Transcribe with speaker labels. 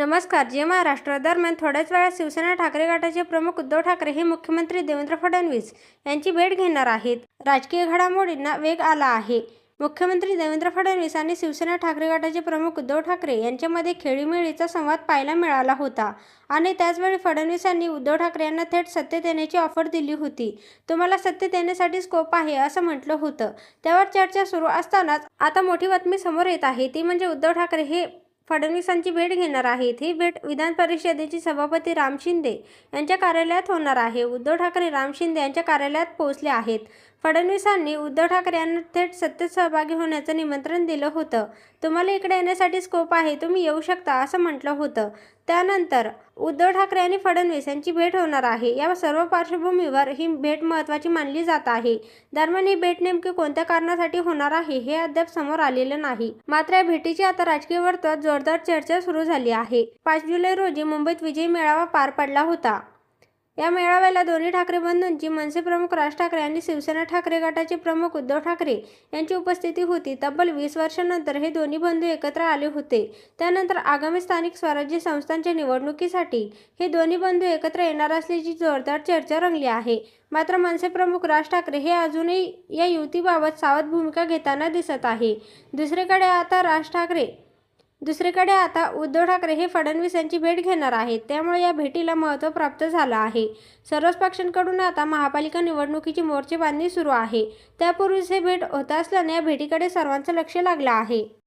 Speaker 1: नमस्कार जे महाराष्ट्र दरम्यान थोड्याच वेळात शिवसेना ठाकरे गटाचे प्रमुख उद्धव ठाकरे हे मुख्यमंत्री देवेंद्र फडणवीस यांची भेट घेणार आहेत. राजकीय घडामोडींना वेग आला आहे. मुख्यमंत्री देवेंद्र फडणवीस आणि शिवसेना ठाकरे गटाचे प्रमुख उद्धव ठाकरे यांच्यामध्ये खेळीमेळीचा संवाद पाहायला मिळाला होता आणि त्याचवेळी फडणवीसांनी उद्धव ठाकरे यांना थेट सत्य येण्याची ऑफर दिली होती. तुम्हाला सत्य देण्यासाठी स्कोप आहे असं म्हटलं होतं. त्यावर चर्चा सुरू असतानाच आता मोठी बातमी समोर येत आहे. ती म्हणजे उद्धव ठाकरे हे फडणवीसांची भेट घेणार आहेत. ही भेट विधान परिषदेचे सभापती राम शिंदे यांच्या कार्यालयात होणार आहे. उद्धव ठाकरे राम शिंदे यांच्या कार्यालयात पोहोचले आहेत. फडणवीसांनी उद्धव ठाकरे यांना थेट सत्तेत सहभागी होण्याचं निमंत्रण दिलं होतं. तुम्हाला इकडे येण्यासाठी स्कोप आहे तुम्ही येऊ शकता असं म्हटलं होतं. त्यानंतर उद्धव ठाकरे आणि फडणवीस यांची भेट होणार आहे. या सर्व पार्श्वभूमीवर ही भेट महत्त्वाची मानली जात आहे. दरम्यान ही भेट नेमकी कोणत्या कारणासाठी होणार आहे हे अद्याप समोर आलेलं नाही. मात्र या भेटीची आता राजकीय वर्तुळात जोरदार चर्चा सुरू झाली आहे. पाच जुलै रोजी मुंबईत विजयी मेळावा पार पडला होता. या मेळाव्याला दोन्ही ठाकरे बंधूंची मनसे प्रमुख राज ठाकरे आणि शिवसेना ठाकरे गटाचे प्रमुख उद्धव ठाकरे यांची उपस्थिती होती. तब्बल वीस वर्षांनंतर हे दोन्ही बंधू एकत्र आले होते. त्यानंतर आगामी स्थानिक स्वराज्य संस्थांच्या निवडणुकीसाठी हे दोन्ही बंधू एकत्र येणार असल्याची जोरदार चर्चा रंगली आहे. मात्र मनसे प्रमुख राज ठाकरे हे अजूनही या युतीबाबत सावध भूमिका घेताना दिसत आहे. दुसरीकडे आता राज ठाकरे दुसरीकडे आता उद्धव ठाकरे हे फडणवीस यांची भेट घेणार आहेत. त्यामुळे या भेटीला महत्त्व प्राप्त झालं आहे. सर्वच पक्षांकडून आता महापालिका निवडणुकीची मोर्चेबांधणी सुरू आहे. त्यापूर्वीच हे भेट होत असल्याने या भेटीकडे सर्वांचं लक्ष लागलं आहे.